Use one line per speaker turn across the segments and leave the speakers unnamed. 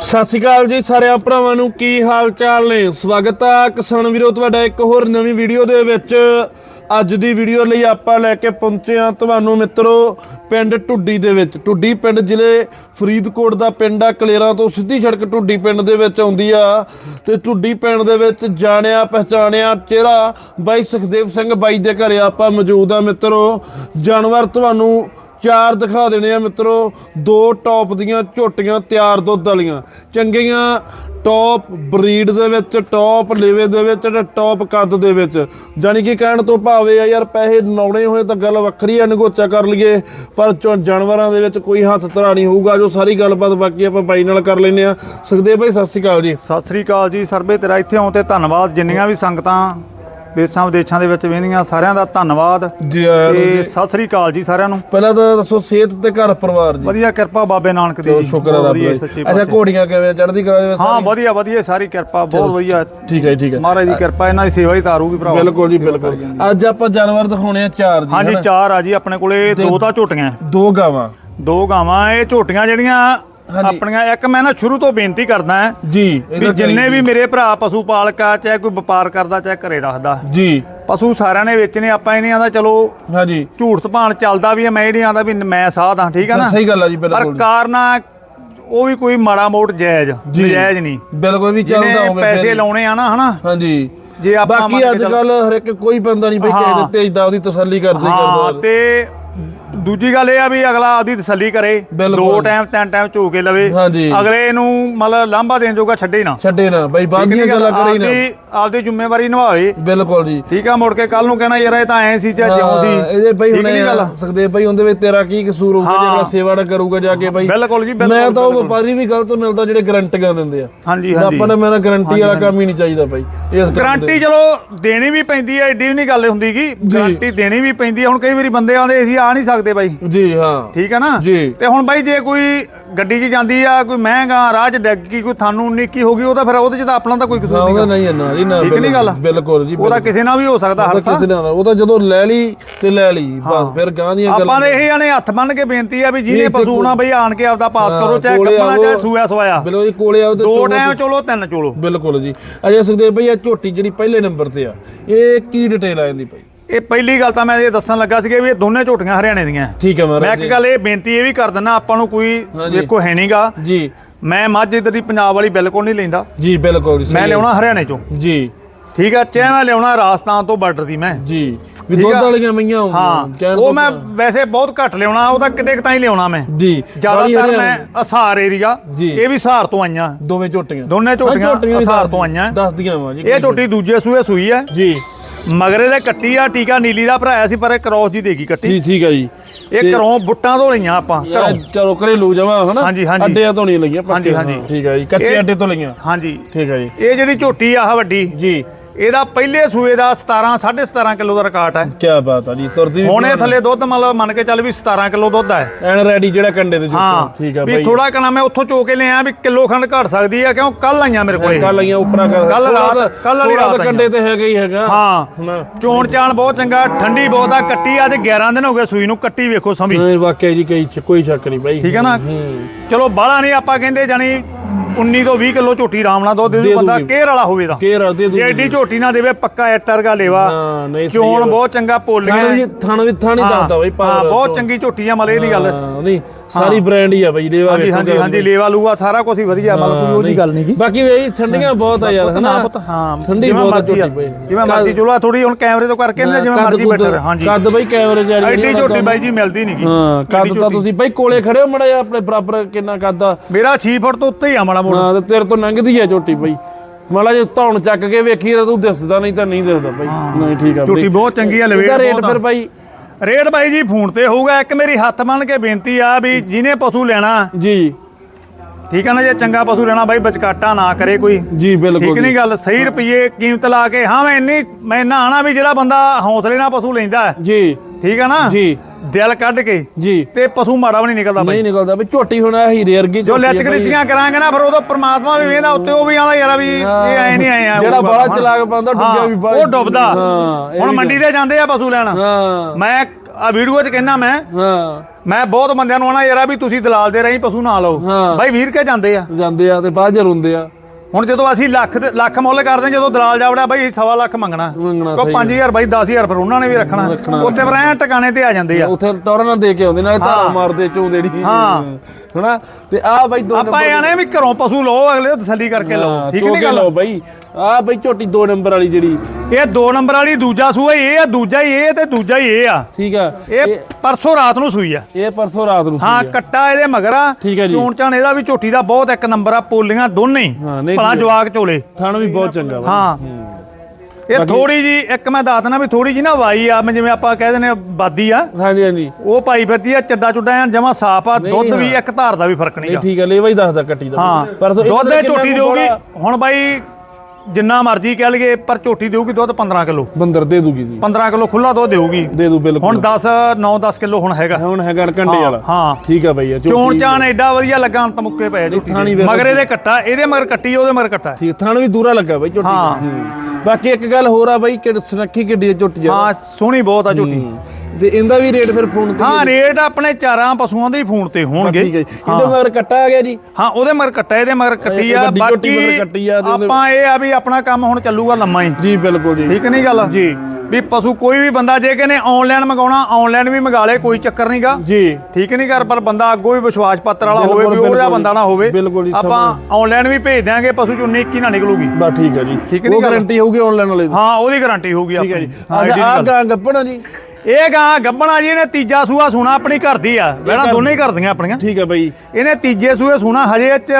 ਸਤਿ ਸ਼੍ਰੀ ਅਕਾਲ ਜੀ ਸਾਰਿਆਂ ਭਰਾਵਾਂ ਨੂੰ, ਕੀ ਹਾਲ ਚਾਲ ਨੇ? ਸਵਾਗਤ ਆ ਕਿਸਾਨ ਵੀਰੋ, ਤੁਹਾਡਾ ਇੱਕ ਹੋਰ ਨਵੀਂ ਵੀਡੀਓ ਦੇ ਵਿੱਚ। ਅੱਜ ਦੀ ਵੀਡੀਓ ਲਈ ਆਪਾਂ ਲੈ ਕੇ ਪਹੁੰਚੇ ਹਾਂ ਤੁਹਾਨੂੰ ਮਿੱਤਰੋ, ਪਿੰਡ ਢੁੱਡੀ ਦੇ ਵਿੱਚ। ਟੁੱਡੀ ਪਿੰਡ ਜ਼ਿਲ੍ਹੇ ਫਰੀਦਕੋਟ ਦਾ ਪਿੰਡ ਆ, ਕਲੇਰਾਂ ਤੋਂ ਸਿੱਧੀ ਸੜਕ ਟੁੱਡੀ ਪਿੰਡ ਦੇ ਵਿੱਚ ਆਉਂਦੀ ਆ। ਤੇ ਢੁੱਡੀ ਪਿੰਡ ਦੇ ਵਿੱਚ ਜਾਣਿਆ ਪਛਾਣਿਆ ਚਿਹਰਾ ਬਾਈ ਸੁਖਦੇਵ ਸਿੰਘ ਬਾਈ ਦੇ ਘਰੇ ਆਪਾਂ ਮੌਜੂਦ ਆ ਮਿੱਤਰੋ। ਜਾਨਵਰ ਤੁਹਾਨੂੰ ਚਾਰ ਦਿਖਾ ਦੇਣੇ ਆ ਮਿੱਤਰੋ। ਦੋ ਟੌਪ ਦੀਆਂ ਝੋਟੀਆਂ ਤਿਆਰ ਦੁੱਧ ਵਾਲੀਆਂ। ਚੰਗੀਆਂ ਟੌਪ ਬਰੀਡ ਦੇ ਵਿੱਚ ਟੌਪ ਲੇਵੇ ਦੇ ਵਿੱਚ ਤੇ ਟੌਪ ਕੱਦ ਦੇ ਵਿੱਚ। ਜਾਨੀ ਕਿ ਕਹਿਣ ਤੋਂ ਭਾਵੇਂ ਆ ਯਾਰ, ਪੈਸੇ ਨਾਉਣੇ ਹੋਏ ਤਾਂ ਗੱਲ ਵੱਖਰੀ ਆ, ਨਗੋਚਾ ਕਰ ਲਈਏ। ਪਰ ਚੋ- ਜਾਨਵਰਾਂ ਦੇ ਵਿੱਚ ਕੋਈ ਹੱਥ ਧਰਾ ਨਹੀਂ ਹੋਊਗਾ, ਜੋ ਸਾਰੀ ਗੱਲਬਾਤ ਬਾਕੀ ਆਪਾਂ ਬਾਈ ਨਾਲ ਕਰ ਲੈਨੇ ਆ। ਸੁਖਦੇਵ ਭਾਈ ਸਤਿ ਸ਼੍ਰੀ ਅਕਾਲ ਜੀ।
ਸਤਿ ਸ੍ਰੀ ਅਕਾਲ ਜੀ ਸਰਬੇ, ਤੇਰਾ ਇੱਥੇ ਆਉਣ ਤੇ ਧੰਨਵਾਦ। ਜਿੰਨੀਆਂ ਵੀ ਸੰਗਤਾਂ ਦੇਸ਼ਾਂ ਵਿਦੇਸ਼ਾਂ ਦੇ ਵਿੱਚ ਵਹਿੰਦੀਆਂ ਸਾਰਿਆਂ ਦਾ ਧੰਨਵਾਦ ਤੇ। ਸਤਿ ਸ੍ਰੀ ਅਕਾਲ ਜੀ ਸਾਰਿਆਂ ਨੂੰ
ਪਹਿਲਾਂ ਤਾਂ ਦੱਸੋ ਸਿਹਤ ਤੇ ਘਰ ਪਰਿਵਾਰ ਜੀ
ਵਧੀਆ ਕਿਰਪਾ ਬਾਬੇ ਨਾਨਕ ਦੀ ਜੀ।
ਸ਼ੁਕਰ ਰੱਬ ਦਾ। ਅੱਛਾ। ਘੋੜੀਆਂ ਕਿਵੇਂ ਚੜ੍ਹਦੀ ਕਲਾ ਦੇ ਵਿੱਚ
ਹਾਂ? ਵਧੀਆ ਵਧੀਆ ਸਾਰੀ ਕਿਰਪਾ ਬਹੁਤ ਵਧੀਆ
ਠੀਕ ਹੈ ਠੀਕ ਹੈ
ਮਹਾਰਾਜ ਦੀ ਕਿਰਪਾ ਇਹਨਾਂ ਦੀ ਸੇਵਾ ਹੀ ਤਾਰੂਗੀ ਭਰਾ
ਬਿਲਕੁਲ ਜੀ ਬਿਲਕੁਲ ਅੱਜ ਆਪਾਂ ਜਾਨਵਰ ਦਿਖਾਉਣੇ ਆ ਚਾਰ ਜੀ
ਹਾਂਜੀ? ਚਾਰ ਆ ਜੀ ਆਪਣੇ ਕੋਲੇ ਦੋ ਤਾਂ ਝੋਟੀਆਂ
ਦੋ ਗਾਵਾਂ
ਦੋ ਗਾਵਾਂ ਇਹ ਝੋਟੀਆਂ ਜਿਹੜੀਆਂ। ਆਪਣੀਆਂ ਇੱਕ ਮੈਂ ਨਾ ਸ਼ੁਰੂ ਤੋਂ ਬੇਨਤੀ ਕਰਦਾ ਹਾਂ
ਜੀ।
ਵੀ ਜਿੰਨੇ ਵੀ ਮੇਰੇ ਭਰਾ ਪਸ਼ੂ ਪਾਲਕ ਆ ਚਾਹੇ ਕੋਈ ਵਪਾਰ ਕਰਦਾ ਚਾਹੇ ਘਰੇ ਰੱਖਦਾ।
ਜੀ।
ਪਸ਼ੂ ਸਾਰਿਆਂ ਨੇ ਵੇਚਣੇ ਆਪਾਂ ਇਹ ਨਹੀਂ ਆਂਦਾ ਚਲੋ
ਹਾਂਜੀ।
ਝੂਠ ਤਪਾਣ ਚੱਲਦਾ ਵੀ ਹੈ ਮੈਂ ਇਹ ਨਹੀਂ ਆਂਦਾ ਵੀ ਮੈਂ ਸਾਧ ਹਾਂ ਠੀਕ ਹੈ ਨਾ?
ਸਹੀ ਗੱਲ ਆ ਜੀ
ਪਰ
ਬਿਲਕੁਲ
ਕਾਰਨ ਆ, ਉਹ ਵੀ ਕੋਈ ਮਾੜਾ ਮੋਟ ਜਾਇਜ਼
ਜੀ।
ਨਜਾਇਜ਼ ਨਹੀਂ।
ਬਿਲਕੁਲ ਵੀ ਚੱਲਦਾ ਹੋਵੇ
ਪੈਸੇ। ਲਾਉਣੇ ਆ ਨਾ ਹਨਾ?
ਹਾਂਜੀ।
ਜੇ ਆਪਾਂ
ਬਾਕੀ ਅੱਜ ਕੱਲ ਹਰ ਇੱਕ ਕੋਈ ਬੰਦਾ ਨਹੀਂ ਬਈ ਕਿਸੇ
ਹਾਂ।
ਦੇ ਤੇਜ ਦਾ ਉਹਦੀ ਤਸੱਲੀ ਕਰਦੇ
ਹਾਂ
ਕਰਦਾ।
ਤੇ ਦੂਜੀ ਗੱਲ ਇਹ ਆ ਵੀ ਅਗਲਾ ਆਪਦੀ ਤਸੱਲੀ ਕਰੇ। ਦੋ ਟਾਈਮ ਤਿੰਨ ਟਾਈਮ ਝੋ ਕੇ ਲਵੇ। ਅਗਲੇ ਨੂੰ ਮਤਲਬ ਲਾਂਭਾ ਦੇਣ ਜੋਗਾ ਛੱਡੇ ਨਾ।
ਛੱਡੇ ਨਾ। ਬਈ ਬਾਦੀਆਂ ਗੱਲਾਂ ਕਰੇ ਨਾ।
ਆਪਦੀ ਆਪਦੀ ਜ਼ਿੰਮੇਵਾਰੀ ਨਿਭਾਵੇ।
ਬਿਲਕੁਲ ਜੀ।
ਠੀਕ ਆ ਮੁੜ ਕੇ ਕੱਲ ਨੂੰ ਕਹਿਣਾ ਯਾਰ ਇਹ ਤਾਂ ਐ ਸੀ ਚਾਹੇ ਜਿਉਂ ਸੀ।
ਇਹਦੇ ਬਈ ਹੁਣ ਸਕਦੇ ਬਈ ਉਹਦੇ ਵਿੱਚ ਤੇਰਾ ਕੀ ਕਸੂਰ ਹੋਊਗਾ ਜੇ। ਅਗਲਾ ਸੇਵਾ ਨਾ ਕਰੂਗਾ ਜਾ ਕੇ ਬਈ।
ਬਿਲਕੁਲ ਜੀ ਬਿਲਕੁਲ
ਮੈਂ ਤਾਂ ਉਹ। ਵਪਾਰੀ ਵੀ ਗਲਤ ਮਿਲਦਾ ਜਿਹੜੇ ਗਰੰਟੀਆਂ ਦਿੰਦੇ ਆ।
ਹਾਂਜੀ ਹਾਂਜੀ।
ਆਪਾਂ ਨੇ ਮੇਰਾ ਗਰੰਟੀ ਵਾਲਾ ਕੰਮ ਹੀ ਨਹੀਂ ਚਾਹੀਦਾ ਬਈ ਇਸ
ਗਾਰੰਟੀ ਚਲੋ ਦੇਣੀ ਵੀ ਪੈਂਦੀ ਹੈ ਏਡੀ ਵੀ ਨਹੀਂ ਗੱਲ ਹੁੰਦੀਗੀ ਗਾਰੰਟੀ ਦੇਣੀ ਵੀ ਪੈਂਦੀ ਹੈ ਹੁਣ ਕਈ ਵਾਰੀ ਬੰਦੇ ਆਉਂਦੇ ਅਸੀਂ ਆ ਨਹੀਂ ਸਕਦੇ। ਬਾਈ?
ਜੀ ਹਾਂ।
ਠੀਕ ਹੈ ਨਾ?
ਜੀ।
ਤੇ ਹੁਣ ਬਾਈ ਜੇ ਕੋਈ ਗੱਡੀ 'ਚ ਜਾਂਦੀ ਆ ਕੋਈ ਮਹਿੰਗਾ ਰਾਹ 'ਚ ਡਿੱਗ ਗਈ ਕੋਈ ਤੁਹਾਨੂੰ ਨਿੱਕੀ ਹੋ ਗਈ ਉਹ ਤਾਂ ਫਿਰ ਉਹਦੇ 'ਚ ਤਾਂ ਆਪਣਾ ਤਾਂ ਕੋਈ ਕਸੂਰ
ਉਹਦਾ
ਨਹੀਂ
ਨਹੀਂ ਹੈ ਨਾ ਜੀ ਨਾ
ਠੀਕ ਨੀ
ਬਿਲਕੁਲ-
ਗੱਲ?
ਬਿਲਕੁਲ ਜੀ
ਉਹ ਤਾਂ ਕਿਸੇ ਨਾਲ ਵੀ ਹੋ ਸਕਦਾ ਹਾਦਸਾ
ਕਿਸੇ ਨਾਲ ਉਹ ਤਾਂ ਜਦੋਂ ਲੈ ਲਈ ਤੇ ਲੈ ਲਈ ਬਸ ਫਿਰ ਗਾਂ ਦੀਆਂ
ਆਪਾਂ ਦੇ ਇਹ ਆਣੇ ਹੱਥ ਬੰਨ ਕੇ ਬੇਨਤੀ ਆ ਵੀ ਜਿਹਨੇ
ਨਹੀਂ
ਪਸ਼ੂ ਨਾ ਬਈ ਆਣ ਕੇ ਆਪਦਾ ਪਾਸ ਕਰੋ ਚਾਹੇ ਕੱਪਣਾ ਚਾਹੇ। ਸੂਆ ਸਵਾਇਆ।
ਬਿਲਕੁਲ ਜੀ ਕੋਲੇ ਆਓ ਤੇ
ਦੋ ਟਾਈਮ ਚਲੋ ਤਿੰਨ ਚਲੋ।
ਬਿਲਕੁਲ ਜੀ। ਅਜੇ ਸੁਖਦੇਵ ਭਈ ਇਹ ਝੋਟੀ ਜਿਹੜੀ ਪਹਿਲੇ ਨੰਬਰ ਤੇ ਆ ਇਹ ਕੀ ਡਿਟੇਲ ਆ ਜਾਂਦੀ ਭਾਈ?
ਇਹ ਪਹਿਲੀ ਗੱਲ ਤਾਂ ਮੈਂ ਇਹ ਦੱਸਣ ਲੱਗਾ ਸੀਗਾ ਵੀ ਇਹ ਦੋਨੇ ਝੋਟੀਆਂ ਹਰਿਆਣੇ ਦੀਆਂ।
ਠੀਕ ਹੈ
ਮੈਂ ਇੱਕ ਗੱਲ ਇਹ ਬੇਨਤੀ ਇਹ ਵੀ ਕਰ ਦਿੰਦਾ ਆਪਾਂ ਨੂੰ ਕੋਈ। ਦੇਖੋ ਹੈ ਨਹੀਂਗਾ
ਜੀ।
ਮੈਂ ਮੱਝ ਇੱਧਰ ਦੀ ਪੰਜਾਬ ਵਾਲੀ ਬਿਲਕੁਲ ਨਹੀਂ ਲੈਂਦਾ।
ਜੀ ਬਿਲਕੁਲ
ਮੈਂ
ਹੈ।
ਲਿਆਉਣਾ ਹਰਿਆਣੇ ਚੋਂ।
ਜੀ।
ਠੀਕ ਆ ਚਾਹੇ ਮੈਂ ਲਿਆਉਣਾ ਰਾਜਸਥਾਨ ਤੋਂ ਬਾਰਡਰ ਦੀ ਮੈਂ।
ਜੀ। ਵੀ ਦੁੱਧ। ਵਾਲੀਆਂ ਮਈਆਂ
ਹਾਂ। ਉਹ ਮੈਂ ਵੈਸੇ ਬਹੁਤ ਘੱਟ ਲਿਆਉਣਾ ਉਹ ਤਾਂ ਕਿਤੇ ਕਿਤਾ ਹੀ ਲਿਆਉਣਾ ਮੈਂ।
ਜੀ
ਜ਼ਿਆਦਾਤਰ ਮੈਂ ਅਸਾਰ ਏਰੀਆ। ਇਹ ਵੀ ਸਹਾਰ ਤੋਂ ਆਈਆਂ।
ਦੋਵੇਂ ਝੋਟੀਆਂ।
ਦੋਨੇ ਝੋਟੀਆਂ
ਹਾਂ,
ਅਸਾਰ ਤੋਂ ਆਈਆਂ।
ਦੱਸਦੀਆਂ ਵਾ ਜੀ
ਇਹ ਝੋਟੀ ਦੂਜੇ ਸੂਏ ਸੂਈ ਹੈ।
ਜੀ।
ਮਗਰੇ ਦੇ ਕੱਟੀ ਆ ਟੀਕਾ ਨੀਲੀ ਦਾ ਭਰਾਇਆ ਸੀ ਪਰ ਇਹ ਕ੍ਰੋਸ ਜੀ ਦੇਗੀ ਕੱਟੀ।
ਜੀ ਠੀਕ ਹੈ ਜੀ।
ਇਹ ਘਰੋਂ ਬੁੱਟਾਂ ਤੋਂ ਲਈਆਂ ਆਪਾਂ ਘਰੋਂ।
ਚਲੋ ਘਰੇਲੂ ਜਮਾ ਹਨਾ?
ਹਾਂਜੀ, ਹਾਂਜੀ।
ਅੱਡਿਆਂ ਤੋਂ ਨਹੀਂ ਲਈਆਂ ਪੱਕੇ,
ਹਾਂਜੀ, ਹਾਂਜੀ।
ਹਾਂ, ਠੀਕ ਹੈ ਜੀ। ਕੱਚੇ
ਇਹ-
ਅੱਡੇ ਤੋਂ ਲਈਆਂ।
ਹਾਂਜੀ।
ਠੀਕ ਹੈ ਜੀ।
ਇਹ ਜਿਹੜੀ ਝੋਟੀ ਆ ਆਹ ਵੱਡੀ।
ਜੀ।
ਇਹਦਾ ਪਹਿਲੇ ਸੂਏ ਦਾ 17 17.5 ਕਿਲੋ ਦਾ ਰਿਕਾਰਡ ਹੈ।
ਕੀ ਬਾਤ ਆ ਜੀ ਤੁਰਦੀ ਵੀ
ਹੁਣ ਇਹ ਥੱਲੇ ਦੁੱਧ ਮਤਲਬ ਮੰਨ ਕੇ ਚੱਲ ਵੀ 17 ਕਿਲੋ ਦੁੱਧ ਹੈ।
ਐਨ ਰੈਡੀ ਜਿਹੜਾ ਕੰਡੇ ਤੇ
ਹਾਂ
ਠੀਕ ਆ
ਵੀ
ਬਾਈ।
ਥੋੜਾ ਕਣਾ ਮੈਂ ਉੱਥੋਂ ਚੋ ਕੇ ਲਿਆ ਵੀ ਕਿਲੋ ਖੰਡ ਘਟ ਸਕਦੀ ਆ ਕਿਉਂ ਕੱਲ ਆਈਆਂ ਮੇਰੇ ਕੋਲੇ।
ਕੱਲ ਆਈਆਂ ਉਪਰਾ ਕਰ ਥੋੜ੍ਹਾ
ਰਾਤ- ਕੱਲ੍ਹ ਵਾਲੀ ਰਾਤ
ਕੰਡੇ ਤੇ ਹੈਗਾ ਹੀ ਹੈਗਾ।
ਹਾਂ ਚੋਣ ਚਾਣ ਬਹੁਤ ਚੰਗਾ ਠੰਡੀ ਬਹੁਤ ਆ ਕੱਟੀ ਅੱਜ 11 ਦਿਨ ਹੋ ਗਏ ਸੂਈ ਨੂੰ ਕੱਟੀ ਵੇਖੋ ਸਮੀ
ਨਹੀਂ ਵਾਕਿਆ ਜੀ ਕਈ ਕੋਈ ਸ਼ੱਕ ਨਹੀਂ ਬਾਈ।
ਠੀਕ ਹੈ ਨਾ। ਚਲੋ ਬਾਹਲਾ ਨਹੀਂ ਆਪਾਂ ਕਹਿੰਦੇ ਜਾਨੀ 19 ਤੋਂ 20 ਕਿਲੋ ਝੋਟੀ ਆਰਾਮ ਨਾਲ ਦੁੱਧ ਦੇ
ਦੇ
ਦੂ ਬੰਦਾ। ਕੇਅਰ ਵਾਲਾ ਹੋਵੇ ਤਾਂ।
ਕੇਰ ਦੇ
ਜੇ
ਦੂਜੀ
ਐਡੀ ਝੋਟੀ ਨਾ ਦੇਵੇ ਪੱਕਾ ਐਟਰ ਦਾ ਲੇਵਾ। ਚੋਣ। ਬਹੁਤ ਚੰਗਾ ਪੋਲੀਆਂ
ਥਣ ਵੀ ਥਣ ਦੱਸਦਾ ਬਾਈ
ਬਹੁਤ ਚੰਗੀ ਝੋਟੀ ਆ ਮਲੇ ਨਹੀਂ ਗੱਲ।
ਨਹੀਂ। ਸਾਰੀ ਬ੍ਰਾਂਡ ਹੀ ਆ ਬਾਈ ਦੇਵਾ
ਹਾਂਜੀ ਹਾਂਜੀ ਹਾਂਜੀ ਲੇਵਾ ਲੂਆ ਸਾਰਾ ਕੁਝ ਹੀ ਵਧੀਆ ਮਤਲਬ ਕੋਈ ਉਹਦੀ ਗੱਲ ਨਹੀਂ। ਗੀ
ਬਾਕੀ ਵੀ ਠੰਡੀਆਂ ਬਹੁਤ ਆ ਯਾਰ ਹਨਾ?
ਹਾਂ
ਠੰਡੀ ਬਹੁਤ ਆ
ਜਿਵੇਂ ਮਰਜ਼ੀ ਚਲੋ ਥੋੜੀ ਹੁਣ ਕੈਮਰੇ ਤੋਂ ਕਰਕੇ ਨਾ ਜਿਵੇਂ ਮਰਜ਼ੀ ਬੈਠਾ ਹਾਂਜੀ।
ਕੱਦ ਬਾਈ ਕੈਮਰੇ ਜਿਹੜੀ
ਐਡੀ ਝੋਟੀ ਬਾਈ ਜੀ ਮਿਲਦੀ ਨਹੀਂ ਗੀ
ਹਾਂ ਕੱਦ ਤਾਂ ਤੁਸੀਂ ਬਾਈ ਕੋਲੇ ਖੜੇ ਹੋ ਮੜਾ ਆਪਣੇ ਬਰਾਬਰ ਕਿੰਨਾ ਕੱਦ ਆ।
ਮੇਰਾ 6 ਫੁੱਟ ਤੋਂ ਉੱਤੇ ਹੀ ਆ ਮਾੜਾ ਮੋੜਾ
ਹਾਂ ਤੇ ਤੇਰੇ ਤੋਂ ਲੰਘਦੀ ਆ ਝੋਟੀ ਬਾਈ। ਮਾਲਾ ਜੇ ਧੌਣ ਚੱਕ ਕੇ ਵੇਖੀ ਤਾਂ ਤੂੰ ਦਿਸਦਾ ਨਹੀਂ ਤਾਂ ਨਹੀਂ ਦਿਸਦਾ ਬਾਈ। ਨਹੀਂ ਠੀਕ ਆ
ਝੋਟੀ ਬਹੁਤ ਚੰਗੀ ਆ ਲਵੇਟ
ਰੇਟ
ਬਹੁਤ ਆ।
ਫਿਰ ਬਾਈ
ਰੇਟ ਬਾਈ ਜੀ ਫੋਨ ਤੇ ਹੋਊਗਾ। ਇੱਕ ਮੇਰੀ ਹੱਥ ਬੰਨ ਕੇ ਬੇਨਤੀ ਆ ਵੀ ਜਿਹਨੇ ਪਸ਼ੂ ਲੈਣਾ
ਜੀ।
ਠੀਕ ਆ ਨਾ ਜੇ ਚੰਗਾ ਪਸ਼ੂ ਲੈਣਾ ਬਾਈ ਬਚਕਾਟਾ ਨਾ ਕਰੇ ਕੋਈ।
ਜੀ ਬਿਲਕੁਲ
ਠੀਕ ਨਹੀਂ ਗੱਲ ਸਹੀ ਰੁਪਏ ਕੀਮਤ ਲਾ ਕੇ ਹਾਂ ਮੈਂ ਇੰਨੀ ਮੈਂ ਇੰਨਾ ਆਣਾ ਵੀ ਜਿਹੜਾ ਬੰਦਾ ਹੌਸਲੇ ਨਾਲ ਪਸ਼ੂ ਲੈਂਦਾ।
ਜੀ।
ਠੀਕ ਆ ਨਾ?
ਜੀ।
ਦਿਲ ਕੱਢ ਕੇ।
ਜੀ।
ਤੇ ਪਸ਼ੂ ਮਾੜਾ ਵੀ ਨਹੀਂ ਨਿਕਲਦਾ ਬਾਈ।
ਨਹੀਂ ਨਿਕਲਦਾ ਵੀ ਝੋਟੀ ਹੁਣ ਹੀਰੇ ਵਰਗੀ
ਜੋ
ਝੋਟੀ ਆ
ਲਿਚਕ
ਬਾਈ।
ਲਿਚੀਆਂ ਕਰਾਂਗੇ ਨਾ ਫਿਰ ਉਦੋਂ ਪ੍ਰਮਾਤਮਾ ਵੀ ਵੇਂਦਾ ਉੱਤੇ ਉਹ ਵੀ ਆਂਦਾ ਯਾਰ ਵੀ ਇਹ ਐ ਨਹੀਂ ਆਏ ਆ
ਜਿਹੜਾ ਬਾਹਲਾ ਚਲਾਕ ਪਾਉਂਦਾ ਡੁੱਬਿਆ ਵੀ ਬਾਹਲਾ
ਉਹ ਡੁੱਬਦਾ।
ਹਾਂ, ਇਹ
ਹੁਣ
ਵੀ
ਮੰਡੀ ਤੇ ਜਾਂਦੇ ਆ ਪਸ਼ੂ ਲੈਣ। ਮੈਂ ਆ ਵੀਡੀਓ 'ਚ ਕਹਿਣਾ ਮੈਂ
ਹਾਂ।
ਮੈਂ ਬਹੁਤ ਬੰਦਿਆਂ ਨੂੰ ਆਣਾ ਯਾਰ ਵੀ ਤੁਸੀਂ ਦਲਾਲ ਦੇ ਰਹੀ ਪਸ਼ੂ ਨਾ ਲਓ। ਬਾਈ ਵੀਰ ਕੇ ਜਾਂਦੇ ਆ।
ਜਾਂਦੇ ਆ ਤੇ ਬਾਅਦ ਚ ਰੋਂਦੇ ਆ।
ਹੁਣ ਜਦੋਂ ਅਸੀਂ ਲੱਖ ਦੇ- ਲੱਖ ਮੁੱਲ ਕਰਦੇ ਹਾਂ, ਜਦੋਂ ਦਲਾਲ ਜਾਵੜਾ ਬਾਈ ਸਵਾ ਲੱਖ ਮੰਗਣਾ।
ਮੰਗਣਾ
ਕੋ
ਸਹੀ
5000 ਬਾਈ 10000 ਫਿਰ ਉਹਨਾਂ ਨੇ ਵੀ ਰੱਖਣਾ।
ਰੱਖਣਾ।
ਉੱਥੇ ਫਿਰ ਐਂ ਟਿਕਾਣੇ ਤੇ ਆ ਜਾਂਦੇ ਆ।
ਉੱਥੇ ਟੌਰਾਂ ਨਾਲ ਦੇ ਕੇ ਆਉਂਦੇ ਨਾਲੇ ਧਾਰਾ। ਮਾਰਦੇ ਚੋਂਦੇ ਨਹੀਂ
ਹਾਂ।
ਹਨਾ? ਤੇ ਆ ਬਾਈ ਦੋ
ਆਪਾਂ ਇਹ ਆਣੇ ਵੀ ਘਰੋਂ ਪਸ਼ੂ ਲਓ ਅਗਲੇ ਤੋਂ ਤਸੱਲੀ ਕਰਕੇ ਲਓ। ਠੀਕ ਨਹੀਂ ਗੱਲ?
ਲਓ ਬਾਈ। ਆ ਬਾਈ ਝੋਟੀ ਦੋ ਨੰਬਰ ਵਾਲੀ ਜਿਹੜੀ।
ਇਹ ਦੋ ਨੰਬਰ ਵਾਲੀ ਦੂਜਾ ਸੂਆ ਇਹ ਆ ਦੂਜਾ ਹੀ ਇਹ ਤੇ ਦੂਜਾ ਹੀ ਇਹ ਆ।
ਠੀਕ ਆ।
ਇਹ ਪਰਸੋਂ ਰਾਤ ਨੂੰ ਸੂਈ ਆ।
ਇਹ ਪਰਸੋਂ ਰਾਤ ਨੂੰ
ਹਾਂ
ਆ।
ਕੱਟਾ ਇਹਦੇ ਮਗਰ ਆ।
ਠੀਕ ਹੈ ਜੀ।
ਚੋਣ ਚਾਣ ਇਹਦਾ ਵੀ ਝੋਟੀ ਦਾ ਬਹੁਤ ਇੱਕ ਨੰਬਰ ਆ ਪੋਲੀਆਂ ਦੋਨੇ ਹੀ। ਭਲਾ। ਜਵਾਕ ਝੋਲੇ।
ਥਣ ਵੀ ਬਹੁਤ ਚੰਗਾ ਵਾ।
ਹਾਂ। ਇਹ ਥੋੜੀ ਜੀ ਇੱਕ ਮੈਂ ਦੱਸ ਦਿੰਦਾ ਵੀ ਥੋੜੀ ਜੀ ਨਾ ਵਾਈ ਆ ਜਿਵੇਂ ਆਪਾਂ ਕਹਿ ਦਿੰਦੇ ਆ ਬਾਦੀ ਆ।
ਹਾਂਜੀ ਹਾਂਜੀ।
ਉਹ ਪਾਈ ਫਿਰਦੀ ਆ ਚੱਡਾ ਚੁੱਡਾ ਐਨ ਜਮਾ ਸਾਫ਼ ਆ ਦੁੱਧ ਵੀ। ਇੱਕ ਧਾਰ ਦਾ ਵੀ ਫ਼ਰਕ
ਨਹੀਂ
ਨਹੀਂਗਾ
ਠੀਕ ਆ ਲੈ ਬਾਈ ਦੱਸਦਾ ਕੱਟੀ ਦਾ।
ਹਾਂ
ਪਰਸੋਂ
ਦੁੱਧ ਇਹ ਝੋਟੀ ਦੇਊਗੀ ਹੁਣ ਬਾਈ ਜਿੰਨਾ ਮਰਜ਼ੀ ਕਹਿ ਲਈਏ ਪਰ ਝੋਟੀ ਦੇਊਗੀ ਦੁੱਧ 15 ਕਿਲੋ।
ਬੰਦਰ ਦੇ ਦੂਗੀ ਜੀ।
15 ਕਿਲੋ ਖੁੱਲਾ ਦੁੱਧ ਦੇਊਗੀ।
ਦੇ ਦੂ ਬਿਲਕੁਲ।
ਹੁਣ 10 9 10 ਕਿਲੋ ਹੁਣ ਹੈਗਾ।
ਹੁਣ ਹੈਗਾ ਕੰਡੇ ਵਾਲਾ।
ਹਾਂ।
ਠੀਕ ਆ ਬਾਈ ਆ
ਚੋਣ ਚਾਣ ਐਡਾ ਵਧੀਆ ਲੱਗਾ ਅੰਤ ਮੁੱਕੇ ਪਏ ਝੋਟੀ ਮਗਰ ਇਹਦੇ ਕੱਟਾ ਇਹਦੇ ਮਗਰ ਕੱਟੀ ਉਹਦੇ ਮਗਰ ਕੱਟਾ।
ਠੀਕ ਥਣ ਵੀ ਦੂਰਾ ਲੱਗਾ ਬਾਈ ਝੋਟੀ।
ਹਾਂ।
ਬਾਕੀ ਇੱਕ ਗੱਲ ਹੋਰ ਆ ਬਾਈ ਕਿ ਸੁਨੱਖੀ ਕਿੱਡੀ ਝੋਟੀ ਆ
ਹਾਂ ਸੋਹਣੀ ਬਹੁਤ ਆ ਝੋਟੀ।
ਤੇ ਇਹਦਾ ਵੀ ਰੇਟ ਫਿਰ ਫੋਨ ਤੇ
ਹਾਂ ਰੇਟ ਆਪਣੇ ਚਾਰਾਂ ਪਸ਼ੂਆਂ ਦੇ ਹੀ ਫੋਨ ਤੇ ਹੋਣਗੇ।
ਠੀਕ ਹੈ ਜੀ। ਇਹਦੇ ਮਗਰ ਕੱਟਾ ਆ ਗਿਆ ਜੀ।
ਹਾਂ ਉਹਦੇ ਮਗਰ ਕੱਟਾ ਇਹਦੇ ਮਗਰ ਕੱਟੀ ਆ।
ਵੱਡੀ ਝੋਟੀ
ਬਾਕੀ
ਮਗਰ ਕੱਟੀ ਆ ਤੇ ਉਹਦੇ-
ਆਪਾਂ ਇਹ ਆ ਵੀ ਆਪਣਾ ਕੰਮ ਹੁਣ ਚੱਲੂਗਾ ਲੰਮਾ ਹੀ।
ਜੀ ਬਿਲਕੁਲ ਜੀ।
ਠੀਕ ਨਹੀਂ ਗੱਲ?
ਜੀ।
ਵੀ ਪਸ਼ੂ ਕੋਈ ਵੀ ਬੰਦਾ ਜੇ ਕਹਿੰਦੇ ਆਨਲਾਈਨ ਮੰਗਾਉਣਾ ਆਨਲਾਈਨ ਵੀ ਮੰਗਾ ਲੇ ਕੋਈ ਚੱਕਰ ਨਹੀਂਗਾ
ਜੀ।
ਠੀਕ ਨਹੀਂ ਕਰ ਪਰ ਬੰਦਾ ਅੱਗੋਂ ਵੀ ਵਿਸ਼ਵਾਸ ਪਾਤਰ ਵਾਲਾ
ਬਿਲਕੁਲ,
ਹੋਵੇ ਵੀ ਉਹ ਜਿਹਾ
ਬਿਲਕੁਲ।
ਬੰਦਾ ਨਾ ਹੋਵੇ।
ਬਿਲਕੁਲ ਜੀ,
ਆਪਾਂ ਆਨਲਾਈਨ ਵੀ ਭੇਜ ਦਿਆਂਗੇ ਪਸ਼ੂ ਚੋਂ ਨਿੱਕੀ ਨਾ ਨਿਕਲੂਗੀ।
ਬਸ ਠੀਕ ਹੈ ਜੀ।
ਠੀਕ ਨੀ
ਉਹ
ਗੱਲ?
ਗਾਰੰਟੀ ਹੋਊਗੀ ਆਨਲਾਈਨ ਵਾਲੇ ਦੀ।
ਹਾਂ ਉਹਦੀ ਗਾਰੰਟੀ ਹੋਊਗੀ
ਠੀਕ ਹੈ ਜੀ।
ਆਪਣੀ। ਹਾਂ, ਇਹਦੀ
ਆ
ਗੱਲ।
ਗਾਂ ਗੱਪਣਾ ਜੀ।
ਇਹ ਗਾਂ ਗੱਬਣਾ ਜੀ ਇਹਨੇ ਤੀਜਾ ਸੂਆ ਸੋਨਾ ਆਪਣੀ ਘਰ ਦੀ ਆ।
ਘਰ
ਦੋਨੇ ਹੀ ਘਰ ਦੀਆਂ ਆਪਣੀਆਂ।
ਠੀਕ ਹੈ ਬਾਈ।
ਇਹਨੇ ਤੀਜੇ ਸੂਏ ਸੋਨਾ ਹਜੇ ਚ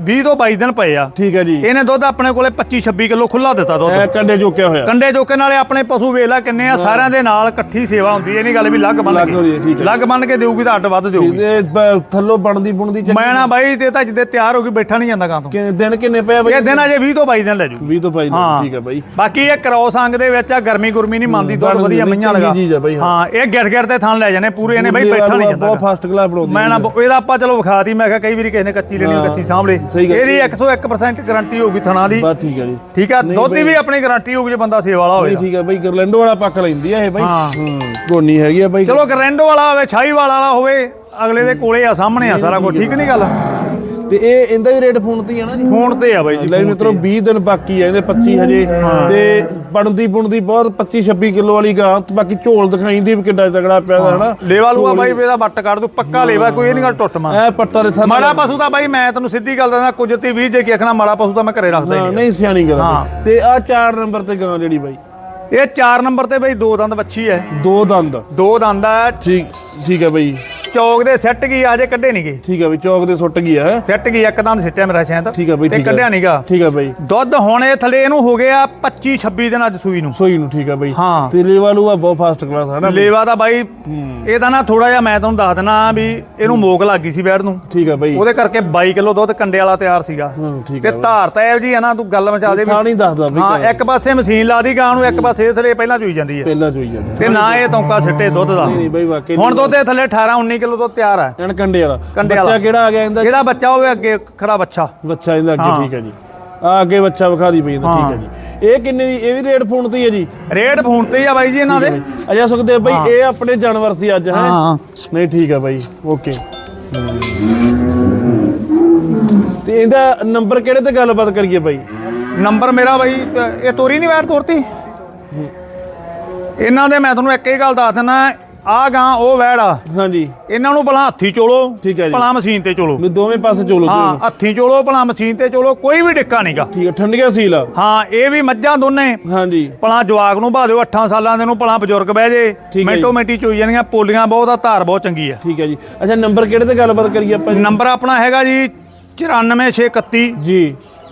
20 ਤੋਂ 22 ਦਿਨ ਪਏ ਆ।
ਠੀਕ ਹੈ ਜੀ।
ਇਹਨੇ ਦੁੱਧ ਆਪਣੇ ਕੋਲੇ 25 26 ਕਿਲੋ ਖੁੱਲਾ ਦਿੱਤਾ ਦੁੱਧ।
ਇਹ ਕੰਡੇ ਜੋਕਿਆ ਹੋਇਆ।
ਕੰਡੇ ਜੋਕੇ ਨਾਲੇ ਆਪਣੇ ਪਸ਼ੂ ਵੇਲਾ ਕਿੰਨੇ ਆ ਸਾਰਿਆਂ ਦੇ ਨਾਲ ਇਕੱਠੀ ਸੇਵਾ ਹੁੰਦੀ ਇਹ ਨਹੀਂ ਗੱਲ ਵੀ ਲੱਗ ਬੰਨ
ਲੱਗ ਹੈ, ਠੀਕ
ਕੇ
ਹੈ।
ਲੱਗ ਬੰਨ ਕੇ ਦੇਊਗੀ ਤਾਂ ਅੱਡ ਵੱਧ ਦੇਊਗੀ।
ਇਹਦੇ ਬ- ਥੱਲੋਂ ਬਣਦੀ ਬੁਣਦੀ ਚੱਕੀ
ਮੈਂ ਨਾ ਬਾਈ ਤੇ ਤਾਂ ਜਿੱਦੇ ਤਿਆਰ ਹੋ ਕੇ ਬੈਠਾ ਨਹੀਂ ਜਾਂਦਾ ਕਾਂ ਤੋਂ।
ਕਿ- ਦਿਨ ਕਿੰਨੇ ਪਿਆ ਬਾਈ?
ਇਹ ਦਿਨ ਅਜੇ 20 ਤੋਂ 22 ਦਿਨ ਲੈ ਜੂ।
20 ਤੋਂ ਬਾਈ ਦਿਨ,
ਹਾਂ।
ਠੀਕ ਹੈ ਬਾਈ।
ਬਾਕੀ ਇਹ ਕਰੋਸ ਅੰਗ ਦੇ ਵਿੱਚ ਆ ਗਰਮੀ ਗੁਰਮੀ ਨਹੀਂ ਮੰਨਦੀ ਦੁੱਧ
ਬਣਦੀ
ਵਧੀਆ
ਨਹੀਂ,
ਮਈਆਂ
ਚੰਗੀ
ਲਗਾ
ਚੀਜ਼ ਆ ਬਾਈ, ਹਾਂ।
ਹਾਂ ਇਹ ਗਿਰ ਗਿਰ ਤੇ ਥਾਂ ਲੈ ਜਾਣੇ ਪੂਰੇ ਇਹਨੇ ਬਾਈ ਬੈਠਾ ਨਹੀਂ ਜਾਂਦਾ
ਬਹੁਤ ਫਾਸਟ ਕਲਾਸ ਬਣਾਉਂਦੀ
ਮੈਂ ਨਾ ਇਹਦਾ ਆਪਾਂ ਚਲੋ ਵਿਖਾਤੀ ਮੈਂ ਕਿਹਾ ਕਈ ਵਾਰੀ ਕਿਸੇ ਨੇ ਕੱਚੀ ਲੈਣੀ। ਕੱਚੀ ਸਾਂਭ ਲੇ
ਸਹੀ ਗੱਲ।
ਇਹਦੀ 101% ਗਾਰੰਟੀ ਹੋਊਗੀ ਥਣਾ ਦੀ।
ਬਸ ਠੀਕ ਹੈ ਜੀ।
ਠੀਕ ਆ ਦੁੱਧ ਦੀ ਵੀ ਆਪਣੀ ਗਾਰੰਟੀ ਹੋਊਗੀ ਜੇ ਬੰਦਾ ਸੇਵਾ ਵਾਲਾ ਹੋਵੇ
ਠੀਕ ਹੈ ਬਾਈ ਗਰਲੈਂਡੋ ਵਾਲਾ ਪੱਕ ਲੈਂਦੀ ਆ ਇਹ ਬਾਈ।
ਹਾਂ।
ਹੂੰ ਗੋਨੀ ਹੈਗੀ ਆ ਬਾਈ।
ਚਲੋ ਗਰੈਂਡੋ ਵਾਲਾ ਹੋਵੇ ਛਾਈ ਵਾਲਾ ਹੋਵੇ ਅਗਲੇ ਦੇ ਕੋਲੇ ਆ ਸਾਹਮਣੇ ਆ ਸਾਰਾ ਕੁਝ ਠੀਕ ਨਹੀਂ ਗੱਲ?
ਤੇ ਇਹ ਇਹਦਾ ਵੀ ਰੇਟ ਫੋਨ ਤੇ ਹੀ ਆ ਨਾ ਜੀ।
ਫੋਨ ਤੇ ਆ ਬਾਈ ਜੀ
ਲੈ ਮਿੱਤਰੋ 20 ਦਿਨ ਬਾਕੀ ਆ ਇਹਦੇ 25 ਹਜੇ। ਤੇ ਬਣਦੀ ਬੁਣਦੀ ਬਹੁਤ 25 26 ਕਿਲੋ ਵਾਲੀ ਗਾਂ। ਤੇ ਬਾਕੀ ਝੋਲ ਦਿਖਾਈ ਦੀ ਵੀ ਕਿੱਡਾ ਤਗੜਾ ਪਿਆ ਹੈ ਨਾ।
ਲੇਵਾ ਲੂਆ ਬਾਈ ਇਹਦਾ ਵੱਟ ਕੱਢ ਦੂ ਪੱਕਾ ਲੇਵਾ ਕੋਈ ਇਹ ਨਹੀਂ ਗੱਲ ਟੁੱਟ ਮਾ
ਐ ਪੱਟਾ ਦੇ ਸਾਹਮਣੇ
ਮਾੜਾ ਪਸ਼ੂ ਤਾਂ ਬਾਈ ਮੈਂ ਤੈਨੂੰ ਸਿੱਧੀ ਗੱਲ ਦੱਸਦਾ ਕੁਜਤੀ 20 ਜੇ ਕੀ ਆਖਣਾ ਮਾੜਾ ਪਸ਼ੂ ਤਾਂ ਮੈਂ ਘਰੇ ਰੱਖਦਾ ਹੀ
ਹਾਂ
ਨਹੀਂ
ਨਹੀਂ ਸਿਆਣੀ ਗੱਲ
ਹਾਂ।
ਤੇ ਆ 4 ਨੰਬਰ ਤੇ ਗਾਂ ਜਿਹੜੀ ਬਾਈ।
ਇਹ 4 ਨੰਬਰ ਤੇ ਬਾਈ ਦੋ ਦੰਦ ਵੱਛੀ ਹੈ
ਦੋ ਦੰਦ।
ਦੋ ਦੰਦ ਆ।
ਠੀਕ ਠੀਕ ਹੈ ਬਾਈ।
ਚੌਕ ਦੇ ਸੈੱਟ ਗਈ ਆ ਜੇ ਕੱਢੇ ਨਹੀਂ ਗਏ
ਠੀਕ ਹੈ ਬਈ ਚੌਕ ਦੇ ਸੁੱਟ ਗਈ ਹੈ
ਸੈੱਟ ਗਈ ਇੱਕ ਦੰਦ ਸਿੱਟਿਆ ਮੇਰਾ ਸ਼ਾਇਦ
ਠੀਕ ਹੈ ਬਈ
ਤੇ
ਠੀਕ
ਕੱਢਿਆ ਨਹੀਂਗਾ
ਠੀਕ ਹੈ ਬਾਈ।
ਦੁੱਧ ਹੁਣ ਇਹ ਥੱਲੇ ਇਹਨੂੰ ਹੋ ਗਿਆ 25 26 ਦਿਨ ਅੱਜ ਸੂਈ ਨੂੰ।
ਸੋਈ ਨੂੰ ਠੀਕ ਹੈ ਬਾਈ।
ਹਾਂ।
ਤੇ ਲੇਵਾ ਲੂਆ ਬਹੁਤ ਫਾਸਟ ਕਲਾਸ ਹੈ ਨਾ ਬਾਈ?
ਲੇਵਾ ਦਾ ਬਾਈ ਇਹਦਾ ਨਾ ਥੋੜਾ ਜਿਹਾ ਮੈਂ ਤੁਹਾਨੂੰ ਦੱਸ ਦਿੰਦਾ ਵੀ ਇਹਨੂੰ ਮੋਕ ਲੱਗ ਗਈ ਸੀ ਬੈੜ ਨੂੰ।
ਠੀਕ ਹੈ ਬਾਈ।
ਉਹਦੇ ਕਰਕੇ 22 ਕਿਲੋ ਦੁੱਧ ਕੰਡੇ ਵਾਲਾ ਤਿਆਰ ਸੀਗਾ।
ਹਾਂ ਠੀਕ
ਤੇ
ਹੈ
ਧਾਰ ਤਾਂ ਇਹੋ ਜੀ ਆ ਨਾ ਤੂੰ ਗੱਲ ਮਚਾ ਦੇ ਵੀ
ਥਾਂ ਨਹੀਂ ਦੱਸਦਾ ਬਈ
ਹਾਂ ਇੱਕ ਪਾਸੇ ਮਸ਼ੀਨ ਲਾ ਦੀ ਗਾਂ ਨੂੰ ਇੱਕ ਪਾਸੇ ਇਹਦੇ ਥੱਲੇ ਪਹਿਲਾਂ ਚੋਈ ਜਾਂਦੀ ਹੈ
ਪਹਿਲਾਂ ਚੋਈ ਜਾਂਦਾ
ਤੇ ਨਾ ਇਹ ਤੌਂਕਾ ਸਿੱਟੇ ਦੁੱਧ ਦਾ।
ਨਹੀਂ ਨਹੀਂ ਬਾਈ ਵਾਕਈ
ਹੁਣ ਦੁੱਧ ਦੇ ਥੱਲੇ 18 19 ਕਿਲੋ ਦੁੱਧ ਤਿਆਰ ਹੈ।
ਐਨ ਕੰਡੇ ਵਾਲਾ।
ਕੰਡੇ
ਬੱਚਾ। ਕਿਹੜਾ ਆ ਗਿਆ ਇਹਦਾ?
ਇਹਦਾ ਬੱਚਾ ਹੋਵੇ ਅੱਗੇ ਖੜਾ ਬੱਚਾ।
ਬੱਚਾ ਇਹਦਾ ਅੱਗੇ। ਠੀਕ ਹੈ ਜੀ। ਆ ਅੱਗੇ ਬੱਚਾ ਵਿਖਾ ਦੀ ਬਈ ਇਹਦਾ ਠੀਕ ਹੈ ਜੀ। ਇਹ ਕਿੰਨੇ ਦੀ ਇਹ ਵੀ ਰੇਟ ਫੋਨ ਤੇ ਹੀ ਹੈ ਜੀ?
ਰੇਟ ਫੋਨ ਤੇ ਹੀ ਆ ਬਾਈ ਜੀ ਇਹਨਾਂ ਦੇ।
ਅਜਾ ਸੁਖਦੇਵ ਬਾਈ ਇਹ ਆਪਣੇ ਜਾਨਵਰ ਸੀ ਅੱਜ ਹੈ?
ਹਾਂ।
ਨਹੀਂ ਠੀਕ ਹੈ ਬਾਈ। ਓਕੇ। ਤੇ ਇਹਦਾ ਨੰਬਰ ਕਿਹੜੇ ਤੇ ਗੱਲਬਾਤ ਕਰੀਏ ਬਾਈ?
ਨੰਬਰ ਮੇਰਾ ਬਾਈ ਇਹ ਤੋਰੀ ਨਹੀਂ ਵੈਰ ਤੋਰਤੀ? ਇਹਨਾਂ ਦੇ ਮੈਂ ਤੁਹਾਨੂੰ ਇੱਕ ਹੀ ਗੱਲ ਦੱਸ ਦਿੰਦਾ ਆ ਗਾਂ ਉਹ ਵੈੜ ਆ।
ਹਾਂਜੀ।
ਇਹਨਾਂ ਨੂੰ ਭਲਾ ਹੱਥੀ ਚੋਲੋ
ਠੀਕ ਹੈ ਜੀ।
ਭਲਾ ਮਸ਼ੀਨ ਤੇ ਚੋਲੋ।
ਵੀ ਦੋਵੇਂ ਪਾਸੇ ਚੋਲੋ
ਹਾਂ ਹੱਥੀ ਚੋਲੋ ਭਲਾ ਮਸ਼ੀਨ ਤੇ ਚੋਲੋ ਕੋਈ ਵੀ ਡਿੱਕਾ ਨਹੀਂਗਾ
ਠੀਕ ਹੈ ਠੰਡੀਆਂ ਸੀਲ ਆ।
ਹਾਂ ਇਹ ਵੀ ਮੱਝਾਂ ਦੋਨੇ।
ਹਾਂਜੀ।
ਭਲਾ ਜਵਾਕ ਨੂੰ ਭਾ ਦਿਓ 8 ਸਾਲਾਂ ਦੇ ਨੂੰ ਭਲਾ ਬਜ਼ੁਰਗ ਬਹਿ ਜੇ।
ਠੀਕ ਹੈ
ਮਿੰਟੋ ਮਿੰਟੀ ਚੋਈ ਜਾਣੀਆਂ ਪੋਲੀਆਂ ਬਹੁਤ ਆ ਧਾਰ ਬਹੁਤ ਚੰਗੀ ਆ।
ਠੀਕ ਹੈ ਜੀ। ਅੱਛਾ ਨੰਬਰ ਕਿਹੜੇ ਤੇ ਗੱਲਬਾਤ ਕਰੀਏ ਆਪਾਂ ਜੀ?
ਨੰਬਰ ਆਪਣਾ ਹੈਗਾ ਜੀ 94631
ਜੀ।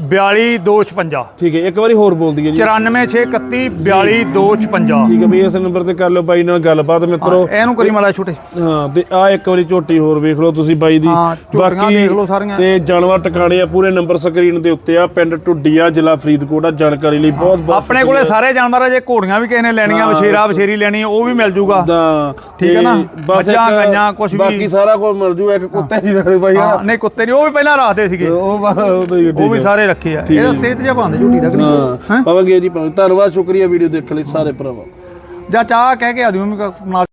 42256
ਠੀਕ ਹੈ ਇੱਕ ਵਾਰੀ ਹੋਰ ਬੋਲ ਦਈਏ ਜੀ।
94631 42256
ਠੀਕ ਹੈ ਬਈ ਇਸ ਨੰਬਰ ਤੇ ਕਰ ਲਓ ਬਾਈ ਨਾਲ ਗੱਲਬਾਤ ਮਿੱਤਰੋ।
ਇਹਨੂੰ ਕਰੀ ਮਾੜਾ ਛੋਟੇ।
ਹਾਂ ਤੇ ਆ ਇੱਕ ਵਾਰੀ ਝੋਟੀ ਹੋਰ ਵੇਖ ਲਓ ਤੁਸੀਂ ਬਾਈ ਦੀ।
ਝੋਟੀਆਂ ਦੇਖ ਲਓ ਸਾਰੀਆਂ।
ਤੇ ਜਾਨਵਰ ਟਿਕਾਣੇ ਆ ਪੂਰੇ ਨੰਬਰ ਸਕਰੀਨ ਦੇ ਉੱਤੇ ਆ ਪਿੰਡ ਟੁੱਡੀਆ ਜ਼ਿਲ੍ਹਾ ਫਰੀਦਕੋਟ ਆ ਜਾਣਕਾਰੀ ਲਈ ਬਹੁਤ ਬਹੁਤ
ਆਪਣੇ ਕੋਲੇ ਸਾਰੇ ਜਾਨਵਰ ਆ ਜੇ ਘੋੜੀਆਂ ਵੀ ਕਿਸੇ ਨੇ ਲੈਣੀਆਂ ਵਸ਼ੇਰਾ ਵਸ਼ੇਰੀ ਲੈਣੀ ਉਹ ਵੀ ਮਿਲ ਜੂਗਾ। ਠੀਕ ਹੈ ਨਾ?
ਇੱਕ
ਗਾਈਆਂ, ਕੁਛ ਵੀ।
ਬਾਕੀ ਸਾਰਾ ਕੁਝ ਮਿਲ ਜੂ ਇੱਕ ਕੁੱਤੇ ਦੀ ਬਾਈ
ਨਹੀਂ ਕੁੱਤੇ ਨਹੀਂ ਉਹ ਵੀ ਪਹਿਲਾਂ ਰੱਖਦੇ ਸੀਗੇ।
ਉਹ
ਵੀ
ਹੈ।
ਸਾਰੇ ਰੱਖੇ ਆ ਇਹਦਾ
ਜੀ।
ਸੇਟ ਜਿਹਾ ਪਾਉਂਦੇ ਝੂਟੀ ਦਾ ਕਿ ਨਹੀਂ
ਹਾਂ ਪਾਵਾਂਗੇ ਜੀ। ਧੰਨਵਾਦ ਸ਼ੁਕਰੀਆ ਵੀਡੀਓ ਦੇਖਣ ਲਈ ਸਾਰੇ ਭਰਾਵਾਂ
ਜਾਂ ਚਾਹ ਕਹਿ ਕੇ ਆ ਮੈਂ